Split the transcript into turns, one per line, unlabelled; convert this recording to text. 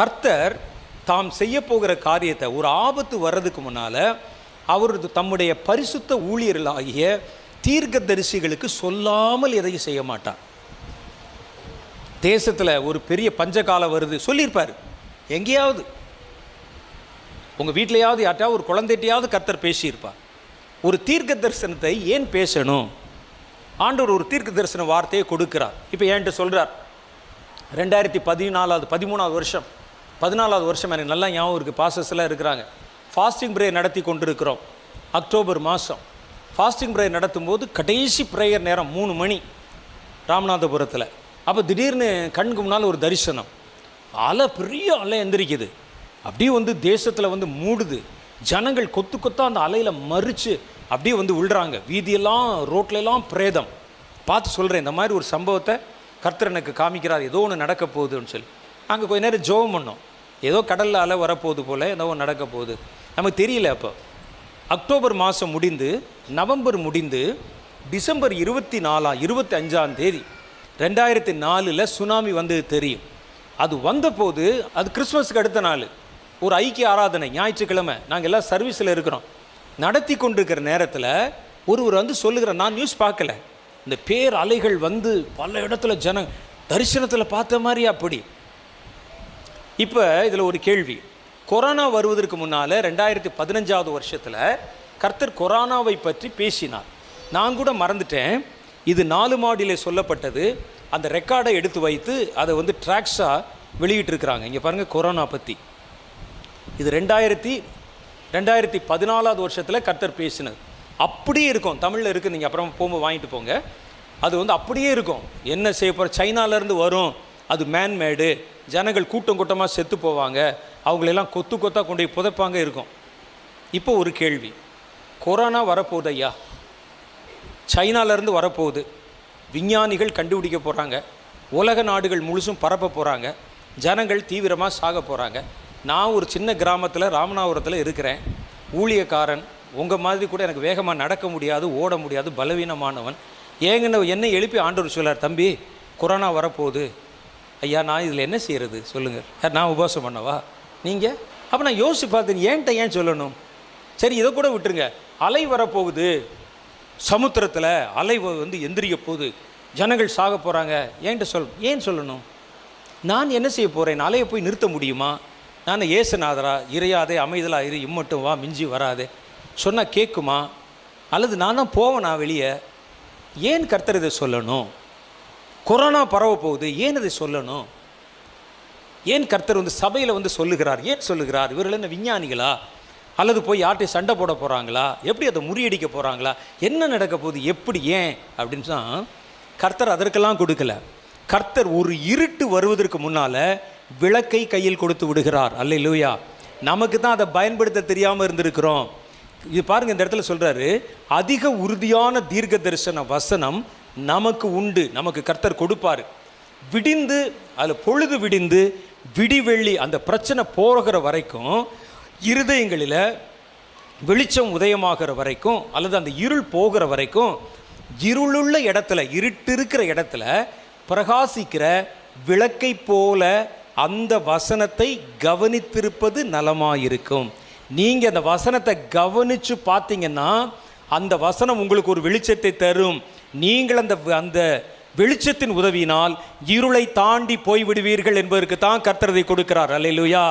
கர்த்தர் தாம் செய்ய போகிற காரியத்தை ஒரு ஆபத்து வர்றதுக்கு முன்னால் அவரது தம்முடைய பரிசுத்த ஊழியர்களாகிய தீர்க்க தரிசிகளுக்கு சொல்லாமல் எதையும் செய்ய மாட்டார். தேசத்தில் ஒரு பெரிய பஞ்சகாலம் வருது சொல்லியிருப்பார். எங்கேயாவது. உங்கள் வீட்டிலையாவது யார்ட்டையாவது ஒரு குழந்தைகிட்டையாவது கர்த்தர் பேசியிருப்பார். ஒரு தீர்க்க தரிசனத்தை ஏன் பேசணும்? ஆண்டவர் ஒரு தீர்க்க தரிசன வார்த்தையை கொடுக்கிறார். இப்போ ஏன்ட்டு சொல்கிறார் ரெண்டாயிரத்தி பதினாலாவது பதிமூணாவது வருஷம். பதினாலாவது வருஷம் எனக்கு நல்லா ஞாபகம் இருக்குது பாசஸ்லாம் இருக்கிறாங்க. ஃபாஸ்டிங் ப்ரேயர் நடத்தி கொண்டிருக்கிறோம். அக்டோபர் மாதம் ஃபாஸ்டிங் ப்ரேயர் நடத்தும் போது கடைசி ப்ரேயர் நேரம் மூணு மணி. ராமநாதபுரத்தில். அப்போ திடீர்னு கண்ணுக்கு முன்னால் ஒரு தரிசனம். அலை பெரிய அலை எந்திரிக்குது. அப்படியே வந்து தேசத்தில் வந்து மூடுது. ஜனங்கள் கொத்து கொத்தாக அந்த அலையில் மறித்து அப்படியே வந்து விழுறாங்க. வீதியெல்லாம் ரோட்லெல்லாம் பிரேதம். பார்த்து சொல்கிறேன் இந்த மாதிரி ஒரு சம்பவத்தை கர்த்தர் எனக்கு காமிக்கிறார். ஏதோ ஒன்று நடக்க போகுதுன்னு சொல்லி. நாங்கள் கொஞ்ச நேரம் ஜோபம் பண்ணோம். ஏதோ கடலில் அலை வரப்போகுது போல் ஏதோ நடக்க போகுது. நமக்கு தெரியல அப்போ. அக்டோபர் மாதம் முடிந்து நவம்பர் முடிந்து டிசம்பர் இருபத்தி நாலாம் இருபத்தி அஞ்சாம் தேதி ரெண்டாயிரத்தி நாலில் சுனாமி வந்தது தெரியும். அது வந்தபோது அது கிறிஸ்மஸுக்கு அடுத்த நாள். ஒரு ஐக்கிய ஆராதனை ஞாயிற்றுக்கிழமை நாங்கள் எல்லாம் சர்வீஸில் இருக்கிறோம். நடத்தி கொண்டிருக்கிற நேரத்தில் ஒருவர் வந்து சொல்லுகிற நான் நியூஸ் பார்க்கல. இந்த பேர் அலைகள் வந்து பல இடத்துல ஜன தரிசனத்தில் பார்த்த மாதிரி அப்படி. இப்போ இதில் ஒரு கேள்வி. கொரோனா வருவதற்கு முன்னால் ரெண்டாயிரத்தி பதினஞ்சாவது வருஷத்தில் கர்த்தர் கொரோனாவை பற்றி பேசினார். நான் கூட மறந்துட்டேன். இது நாலு மாடியில் சொல்லப்பட்டது. அந்த ரெக்கார்டை எடுத்து வைத்து அதை வந்து ட்ராக்ஸாக வெளியிட்டிருக்கிறாங்க. இங்கே பாருங்கள் கொரோனா பற்றி இது ரெண்டாயிரத்தி ரெண்டாயிரத்தி பதினாலாவது வருஷத்தில் கர்த்தர் பேசினது. அப்படியே இருக்கும். தமிழில் இருக்குது நீங்கள் அப்புறம் போகும்போது வாங்கிட்டு போங்க. அது வந்து அப்படியே இருக்கும். என்ன செய்ய போகிற சைனாலேருந்து வரும். அது மேன்மேடு ஜனங்கள் கூட்டம் கூட்டமாக செத்து போவாங்க. அவங்களெல்லாம் கொத்து கொத்தாக கொண்டு போய் புதைப்பாங்க இருக்கும். இப்போ ஒரு கேள்வி. கொரோனா வரப்போகுது ஐயா சைனாலேருந்து வரப்போகுது. விஞ்ஞானிகள் கண்டுபிடிக்க போகிறாங்க உலக நாடுகள் முழுசும் பரப்ப போகிறாங்க ஜனங்கள் தீவிரமாக சாக போகிறாங்க நான் ஒரு சின்ன கிராமத்தில் ராமநாதபுரத்தில் இருக்கிறேன். ஊழியக்காரன் உங்கள் மாதிரி கூட எனக்கு வேகமாக நடக்க முடியாது ஓட முடியாது பலவீனமானவன். ஏங்கன்னு என்னை எழுப்பி ஆண்டவர் சொல்லார் தம்பி கொரோனா வரப்போகுது. ஐயா நான் இதில் என்ன செய்கிறது? சொல்லுங்கள் நான் உபவாசம் பண்ணவா? நீங்கள் அப்போ நான் யோசிச்சு பார்த்தேன் ஏன்ட்ட ஏன் சொல்லணும்? சரி இதை கூட விட்டுருங்க. அலை வரப்போகுது. சமுத்திரத்தில் அலை வந்து எந்திரிக்க போகுது. ஜனங்கள் சாக போகிறாங்க ஏன்ட்ட சொல் ஏன் சொல்லணும்? நான் என்ன செய்ய போகிறேன் அலையை போய் நிறுத்த முடியுமா? நான் ஏசுநாதரா? இறையாதே அமைதலாக இரு இம்மட்டும் வா மிஞ்சி வராதே. சொன்னால் கேட்குமா அல்லது நான் தான் நான் வெளியே? ஏன் கர்த்தர் இதை சொல்லணும்? கொரோனா பரவ போகுது. ஏன் அதை சொல்லணும்? ஏன் கர்த்தர் வந்து சபையில் வந்து சொல்லுகிறார்? ஏன் சொல்லுகிறார்? இவர்கள் என்ன விஞ்ஞானிகளா? அல்லது போய் யார்கிட்டையும் சண்டை போட போகிறாங்களா எப்படி அதை முறியடிக்க போகிறாங்களா என்ன நடக்க போகுது? எப்படி ஏன்? அப்படின்னு கர்த்தர் அதற்கெல்லாம் கொடுக்கல. கர்த்தர் ஒரு இருட்டு வருவதற்கு முன்னால் விளக்கை கையில் கொடுத்து விடுகிறார். அல்ல லூயா நமக்கு தான் அதை பயன்படுத்த தெரியாமல் இருந்திருக்கிறோம். இது பாருங்கள் இந்த இடத்துல சொல்கிறாரு அதிக உறுதியான தீர்க்க தரிசன வசனம் நமக்கு உண்டு. நமக்கு கர்த்தர் கொடுப்பாரு. விடிந்து அதில் பொழுது விடிந்து விடிவெள்ளி அந்த பிரச்சனை போகிற வரைக்கும் இருதயங்களில் வெளிச்சம் உதயமாகிற வரைக்கும் அல்லது அந்த இருள் போகிற வரைக்கும் இருளுள்ள இடத்துல இருட்டு இருக்கிற இடத்துல பிரகாசிக்கிற விளக்கை போல அந்த வசனத்தை கவனித்திருப்பது நலமாயிருக்கும். நீங்கள் அந்த வசனத்தை கவனித்து பார்த்தீங்கன்னா அந்த வசனம் உங்களுக்கு ஒரு வெளிச்சத்தை தரும். நீங்கள் அந்த அந்த வெளிச்சத்தின் உதவியினால் இருளை தாண்டி போய்விடுவீர்கள் என்பதற்கு தான் கர்த்தரதை கொடுக்கிறார். அல்லையா